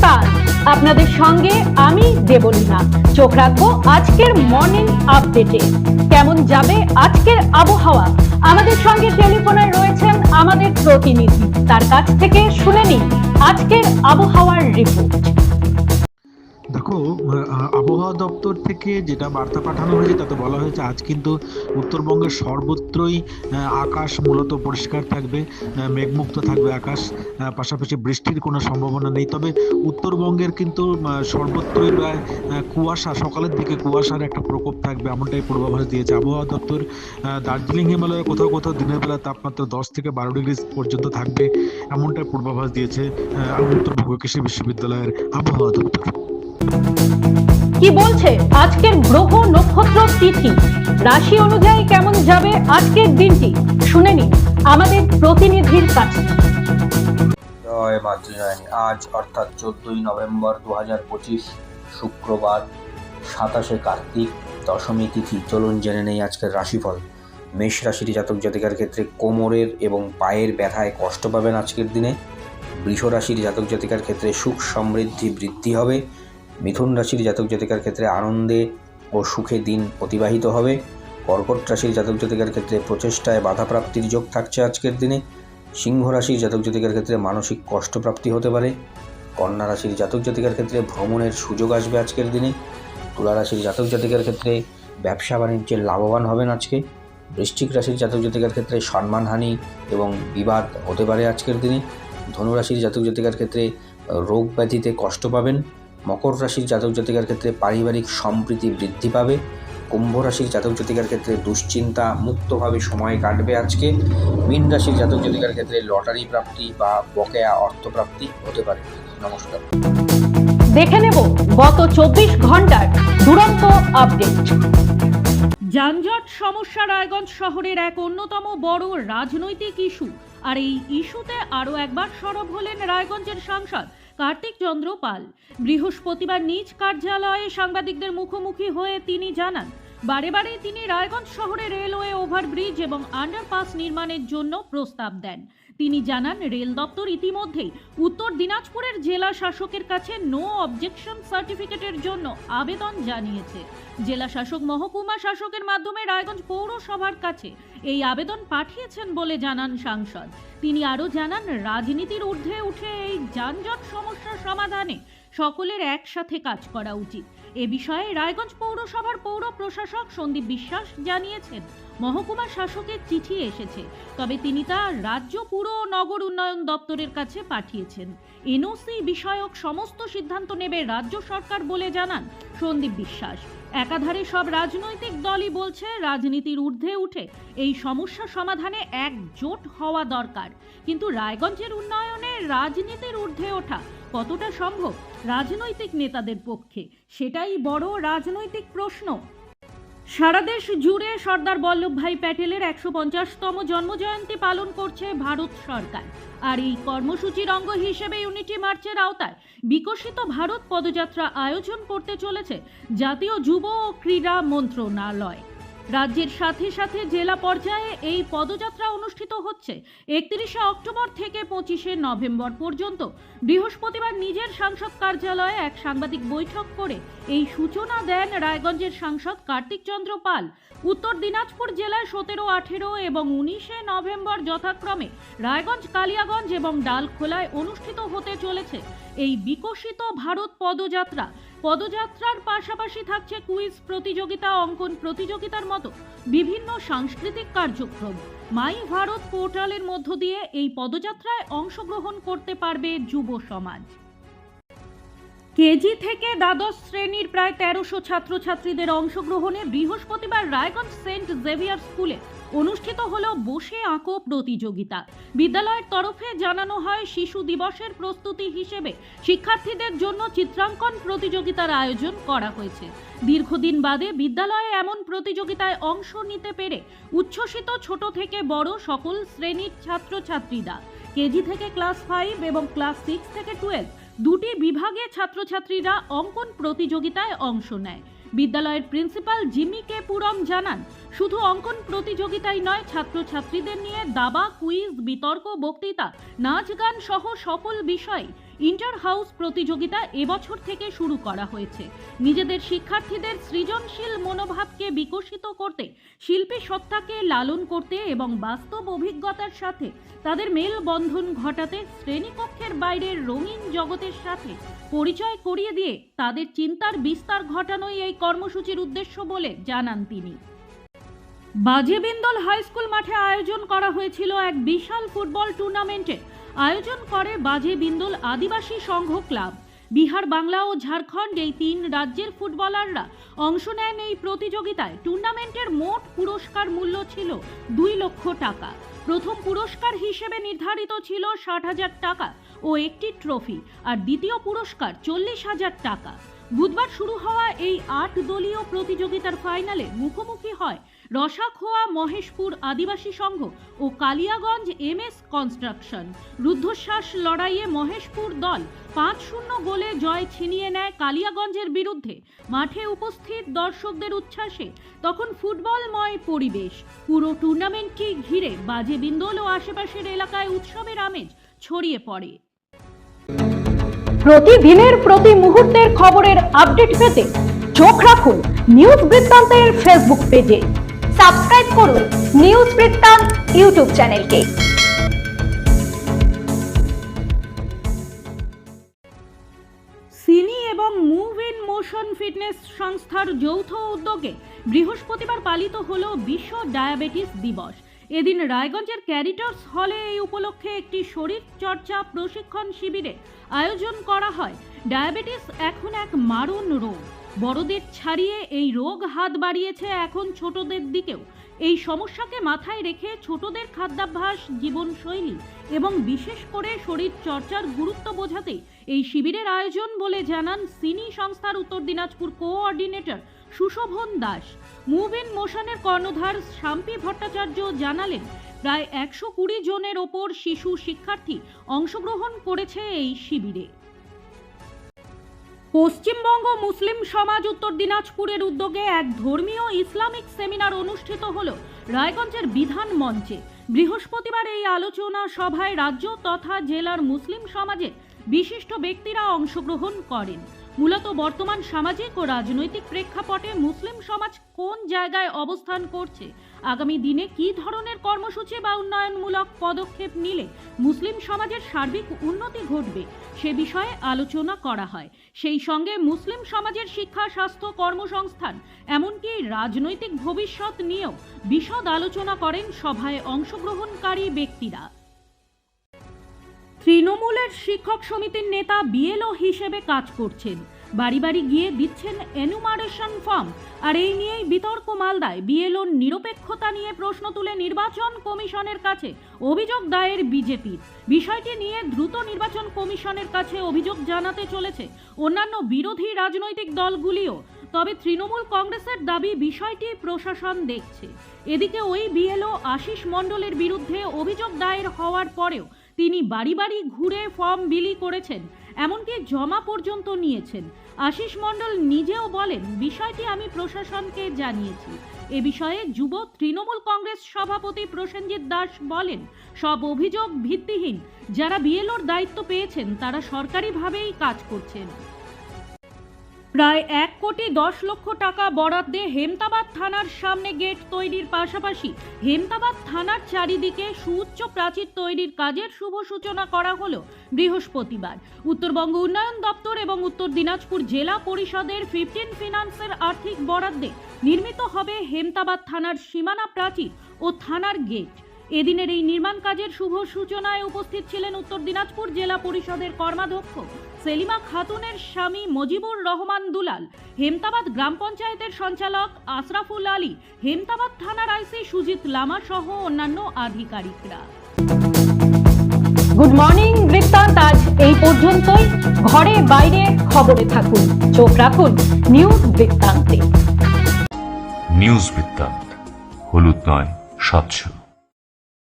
নমস্কার। আপনাদের সঙ্গে আমি দেবলীনা। চোখ রাখব আজকের মর্নিং আপডেটে কেমন যাবে আজকের আবহাওয়া? আমাদের সঙ্গে টেলিফোনে রয়েছেন আমাদের প্রতিনিধি। তার কাছ থেকে শুনে নিন আজকের আবহাওয়ার রিপোর্ট দপ্তর থেকে যেটা বার্তা পাঠানো হয়েছে, তাতে বলা হয়েছে আজ কিন্তু উত্তরবঙ্গের সর্বত্রই আকাশ মূলত পরিষ্কার থাকবে মেঘমুক্ত থাকবে আকাশ পাশাপাশি বৃষ্টির কোনো সম্ভাবনা নেই। তবে উত্তরবঙ্গের কিন্তু সর্বত্রই প্রায় কুয়াশা, সকালের দিকে কুয়াশার একটা প্রকোপ থাকবে এমনটাই পূর্বাভাস দিয়েছে আবহাওয়া দপ্তর। দার্জিলিং হিমালয়ে কোথাও কোথাও দিনের বেলা তাপমাত্রা দশ থেকে বারো ডিগ্রি পর্যন্ত থাকবে, এমনটাই পূর্বাভাস দিয়েছে উত্তরবঙ্গ কৃষি বিশ্ববিদ্যালয়ের আবহাওয়া দপ্তর। কি বলছে আজকের গ্রহ নক্ষত্র তিথি? রাশি অনুযায়ী কেমন যাবে আজকের দিনটি? শুনে নিন আমাদের প্রতিনিধির কাছে। আজ অর্থাৎ চোদ্দই নভেম্বর দু হাজার পঁচিশ, শুক্রবার, সাতাশে কার্তিক, দশমী তিথি। চলুন জেনে নেই আজকের রাশিফল। মেষ রাশির জাতক জাতিকার ক্ষেত্রে কোমরের এবং পায়ের ব্যথায় কষ্ট পাবেন আজকের দিনে। বৃষ রাশির জাতক জাতিকার ক্ষেত্রে সুখ, সমৃদ্ধি, বৃদ্ধি হবে। মিথুন রাশির জাতক জাতিকার ক্ষেত্রে আনন্দে ও সুখে দিন অতিবাহিত হবে। কর্কট রাশির জাতক জাতিকার ক্ষেত্রে প্রচেষ্টায় বাধাপ্রাপ্তির যোগ থাকছে আজকের দিনে। সিংহ রাশির জাতক জাতিকার ক্ষেত্রে মানসিক কষ্টপ্রাপ্তি হতে পারে। কন্যা রাশির জাতক জাতিকার ক্ষেত্রে ভ্রমণের সুযোগ আসবে আজকের দিনে। তুলা রাশির জাতক জাতিকার ক্ষেত্রে ব্যবসা বাণিজ্যে লাভবান হবেন আজকে। বৃশ্চিক রাশির জাতক জাতিকার ক্ষেত্রে সম্মানহানি এবং বিবাদ হতে পারে আজকের দিনে। ধনু রাশির জাতক জাতিকার ক্ষেত্রে রোগ ব্যাধিতে কষ্ট পাবেন। মকর রাশির জাতক জাতিকার ক্ষেত্রে পারিবারিক সম্প্রীতি বৃদ্ধি পাবে। কুম্ভ রাশির জাতক জাতিকার ক্ষেত্রে দুশ্চিন্তা, মুক্তভাবে সময় কাটবে আজকে। মীন রাশির জাতক জাতিকার ক্ষেত্রে লটারি প্রাপ্তি বা বকেয়া অর্থপ্রাপ্তি হতে পারে। নমস্কার। দেখে নেব গত চব্বিশ ঘণ্টার দুরন্ত আপডেট। যানজট সমস্যা রায়গঞ্জ শহরের এক অন্যতম বড় রাজনৈতিক ইস্যু। আর এই ইস্যুতে আরও একবার সরব হলেন রায়গঞ্জের সাংসদ কার্তিক চন্দ্র পাল। বৃহস্পতিবার নিজ কার্যালয়ে সাংবাদিকদের মুখোমুখি হয়ে তিনি জানান বারে বারে তিনি রায়গঞ্জ শহরে রেলওয়ে ওভারব্রিজ এবং আন্ডারপাস নির্মাণের জন্য প্রস্তাব দেন। তিনি জানান, রেল দপ্তর ইতিমধ্যেই উত্তর দিনাজপুরের জেলা শাসকের কাছে নো অবজেকশন সার্টিফিকেটের জন্য আবেদন জানিয়েছে। জেলা শাসক মহকুমা শাসকের মাধ্যমে রায়গঞ্জ পৌরসভার কাছে এই আবেদন পাঠিয়েছেন বলে জানান সাংসদ। তিনি আরও জানান, রাজনীতির ঊর্ধ্বে উঠে এই যানজট সমস্যার সমাধানে সকলের একসাথে কাজ করা উচিত। এ বিষয়ে রায়গঞ্জ পৌরসভার পৌর প্রশাসক সন্দীপ বিশ্বাস জানিয়েছেন, মহকুমা শাসকের চিঠি এসেছে, তবে তিনি তা রাজ্য পুর ও নগর উন্নয়ন দপ্তরের কাছে পাঠিয়েছেন। এনওসি বিষয়ক সমস্ত সিদ্ধান্ত নেবে রাজ্য সরকার বলে জানান সন্দীপ বিশ্বাস। একাধারে সব রাজনৈতিক দলই বলছে রাজনীতির ঊর্ধ্বে উঠে এই সমস্যা সমাধানে একজোট হওয়া দরকার। কিন্তু রায়গঞ্জের উন্নয়নে রাজনীতির ঊর্ধ্বে ওঠা কতটা সম্ভব রাজনৈতিক নেতাদের পক্ষে? সেটাই বড় রাজনৈতিক প্রশ্ন। সারা দেশ জুড়ে সর্দার বল্লভভাই প্যাটেলের একশো পঞ্চাশতম জন্মজয়ন্তী পালন করছে ভারত সরকার। আর এই কর্মসূচির অঙ্গ হিসেবে ইউনিটি মার্চের আওতায় বিকশিত ভারত পদযাত্রা আয়োজন করতে চলেছে জাতীয় যুব ও ক্রীড়া মন্ত্রণালয়। রাজ্যের সাথে সাথে জেলা পর্যায়ে এই পদযাত্রা অনুষ্ঠিত হচ্ছে। একত্রিশে অক্টোবর থেকে পঁচিশে নভেম্বর পর্যন্ত বৃহস্পতিবার নিজের সাংসদ কার্যালয়ে এক সাংবাদিক বৈঠক করে এই সূচনা দেন রায়গঞ্জের সাংসদ কার্তিক চন্দ্র পাল। উত্তর দিনাজপুর জেলায় সতেরো, আঠেরো এবং উনিশে নভেম্বর যথাক্রমে রায়গঞ্জ, কালিয়াগঞ্জ এবং ডালখোলায় অনুষ্ঠিত হতে চলেছে। এই বিকশিত ভারত পদযাত্রা পদযাত্রার পাশাপাশি থাকছে কুইজ প্রতিযোগিতা, অঙ্কন প্রতিযোগিতার মতো বিভিন্ন সাংস্কৃতিক কার্যক্রম। মাই ভারত পোর্টালের মধ্য দিয়ে এই পদযাত্রায় অংশগ্রহণ করতে পারবে যুব সমাজ। কেজি থেকে দ্বাদশ শ্রেণির প্রায় তেরোশো ছাত্রছাত্রীদের অংশগ্রহণে বৃহস্পতিবার রায়গঞ্জ সেন্ট জেভিয়ার স্কুলে অনুষ্ঠিত হল বসে আঁকো প্রতিযোগিতা। বিদ্যালয়ের তরফে জানানো হয় শিশু দিবসের প্রস্তুতি হিসেবে শিক্ষার্থীদের জন্য চিত্রাঙ্কন প্রতিযোগিতার আয়োজন করা হয়েছে। দীর্ঘদিন বাদে বিদ্যালয়ে এমন প্রতিযোগিতায় অংশ নিতে পেরে উচ্ছ্বসিত ছোট থেকে বড় সকল শ্রেণির ছাত্রছাত্রীরা। কেজি থেকে ক্লাস ফাইভ এবং ক্লাস সিক্স থেকে টুয়েলভ দুটি বিভাগে ছাত্রছাত্রীরা অঙ্কন প্রতিযোগিতায় অংশ নেয়। বিদ্যালয়ের প্রিন্সিপাল জিমি কে পুরম জানান, শুধু অঙ্কন প্রতিযোগিতাই নয়, ছাত্রছাত্রীদের নিয়ে দাবা, কুইজ, বিতর্ক, বক্তৃতা, নাচ গান সহ সকল বিষয়ে ইন্টার হাউস প্রতিযোগিতা এবছর থেকে শুরু করা হয়েছে। নিজেদের শিক্ষার্থীদের সৃজনশীল মনোভাবকে বিকশিত করতে, শিল্পী সত্তাকে লালন করতে এবং বাস্তব অভিজ্ঞতার সাথে তাদের মেলবন্ধন ঘটাতে শ্রেণীকক্ষের বাইরের রঙিন জগতের সাথে পরিচয় করিয়ে দিয়ে তাদের চিন্তার বিস্তার ঘটানোই এই কর্মসূচির উদ্দেশ্য বলে জানান তিনি। বাজেবিন্দল হাই স্কুল মাঠে আয়োজন করা হয়েছিল এক বিশাল ফুটবল টুর্নামেন্টের আয়োজন করে বাজেবিন্দল আদিবাসী সংঘ ক্লাব। বিহার বাংলা ও ঝাড়খণ্ড এই তিন রাজ্যের ফুটবলাররা অংশ নেন এই প্রতিযোগিতায়। টুর্নামেন্টের মোট পুরস্কার মূল্য ছিল দুই লক্ষ টাকা। প্রথম পুরস্কার হিসেবে নির্ধারিত ছিল ষাট হাজার টাকা ও একটি ট্রফি আর দ্বিতীয় পুরস্কার চল্লিশ হাজার টাকা। বুধবার শুরু হওয়া এই আট দলীয় প্রতিযোগিতার ফাইনালে মুখোমুখি হয় রসাখোয়া মহেশপুর আদিবাসী সংঘ ও কালিয়াগঞ্জ এম এস কনস্ট্রাকশন। রুদ্ধশ্বাস লড়াইয়ে মহেশপুর দল পাঁচ শূন্য গোলে জয় ছিনিয়ে নেয় কালিয়াগঞ্জের বিরুদ্ধে। মাঠে উপস্থিত দর্শকদের উচ্ছ্বাসে তখন ফুটবলময় পরিবেশ। পুরো টুর্নামেন্টটি ঘিরে বাজে বিন্দল ও আশেপাশের এলাকায় উৎসবের আমেজ ছড়িয়ে পড়ে। প্রতিদিনের প্রতি মুহূর্তের খবরের আপডেট পেতে চোখ রাখুন নিউজ বৃত্তান্তের ফেসবুক পেজে। সাবস্ক্রাইব করুন নিউজ বৃত্তান্ত ইউটিউব চ্যানেলকে। সিনি এবং মুভ ইন মোশন ফিটনেস সংস্থার যৌথ উদ্যোগে বৃহস্পতিবার পালিত হল বিশ্ব ডায়াবেটিস দিবস। এদিন রায়গঞ্জের ক্যারিটার্স হলে এই উপলক্ষে একটি শরীর চর্চা প্রশিক্ষণ শিবিরে আয়োজন করা হয়। ডায়াবেটিস এখন এক মারণ রোগ। বড়দের ছাড়িয়ে এই রোগ হাত বাড়িয়েছে এখন ছোটদের দিকেও। এই সমস্যাকে মাথায় রেখে ছোটদের খাদ্যাভ্যাস, জীবনশৈলী এবং বিশেষ করে শরীর চর্চার গুরুত্ব বোঝাতে এই শিবিরের আয়োজন বলে জানান সিনি সংস্থার Uttar Dinajpur coordinator Sushobhan Das. Move in মোশনের কর্ণধার শাম্পি ভট্টাচার্য জানালেন, প্রায় একশো কুড়ি জনের ওপর শিশু শিক্ষার্থী অংশগ্রহণ করেছে এই শিবিরে। পশ্চিমবঙ্গ মুসলিম সমাজ উত্তর দিনাজপুরের উদ্যোগে এক ধর্মীয় ইসলামিক সেমিনার অনুষ্ঠিত হল রায়গঞ্জের বিধান মঞ্চে। বৃহস্পতিবার এই আলোচনা সভায় রাজ্য তথা জেলার মুসলিম সমাজের বিশিষ্ট ব্যক্তিরা অংশগ্রহণ করেন। মূলত বর্তমান সামাজিক ও রাজনৈতিক প্রেক্ষাপটে মুসলিম সমাজ কোন জায়গায় অবস্থান করছে? আগামী দিনে কী ধরনের কর্মসূচি বা উন্নয়নমূলক পদক্ষেপ নিলে মুসলিম সমাজের সার্বিক উন্নতি ঘটবে? সে বিষয়ে আলোচনা করা হয়। সেই সঙ্গে মুসলিম সমাজের শিক্ষা, স্বাস্থ্য, কর্মসংস্থান, এমনকি রাজনৈতিক ভবিষ্যৎ নিয়েও বিশদ আলোচনা করেন সভায় অংশগ্রহণকারী ব্যক্তিরা। তৃণমূলের শিক্ষক সমিতির নেতা বিএলও হিসেবে কাজ করছেন। বাড়ি বাড়ি গিয়ে দিচ্ছেন এনুমারেশন ফর্ম আর এই নিয়েই বিতর্ক মালদায় বিএলওর নিরপেক্ষতা নিয়ে প্রশ্ন তুলে নির্বাচন কমিশনের কাছে অভিযোগ দায়ের বিজেপির। বিষয়টি নিয়ে দ্রুত নির্বাচন কমিশনের কাছে অভিযোগ জানাতে চলেছে অন্যান্য বিরোধী রাজনৈতিক দলগুলিও। তবে তৃণমূল কংগ্রেসের দাবি, বিষয়টি প্রশাসন দেখছে। এদিকে ওই বিএলও আশিস মণ্ডলের বিরুদ্ধে অভিযোগ দায়ের হওয়ার পরেও তিনি বাড়ি বাড়ি ঘুরে ফর্ম বিলি করেছেন, এমনকি জমা পর্যন্ত নিয়েছেন। আশিস মণ্ডল নিজেও বলেন, বিষয়টি আমি প্রশাসনকে জানিয়েছি। এ বিষয়ে যুব তৃণমূল কংগ্রেস সভাপতি প্রসেনজিৎ দাস বলেন, সব অভিযোগ ভিত্তিহীন। যারা বিএলওর দায়িত্ব পেয়েছেন, তারা সরকারিভাবেই কাজ করছেন। প্রায় এক কোটি দশ লক্ষ টাকা বরাদ্দে হেমতাবাদ থানার সামনে গেট তৈরির পাশাপাশি হেমতাবাদ থানার চারিদিকে সুউচ্চ প্রাচীর তৈরির কাজের শুভ সূচনা করা হলো বৃহস্পতিবার। উত্তরবঙ্গ উন্নয়ন দপ্তর এবং উত্তর দিনাজপুর জেলা পরিষদের ফিফটিন ফিনান্সের আর্থিক বরাদ্দে নির্মিত হবে হেমতাবাদ থানার সীমানা প্রাচীর ও থানার গেট। এদিনের এই নির্মাণ কাজের শুভ সূচনায় উপস্থিত ছিলেন উত্তর দিনাজপুর জেলা পরিষদের কর্মাধ্যক্ষ সেলিমা খাতুনের স্বামী মজিবুর রহমান দুলাল হেমতাবাদ গ্রাম পঞ্চায়েতের সঞ্চালক আশরাফুল আলী হেমতাবাদ থানার আইসি সুজিত লামা সহ অন্যান্য আধিকারিকরা। গুড মর্নিং বৃত্তান্ত। আজ এই পর্যন্তই। ঘরে বাইরে খবরে থাকুন। চোখ রাখুন নিউজ বৃত্তান্তে। নিউজ বৃত্তান্ত হলুদ নয় স্বচ্ছ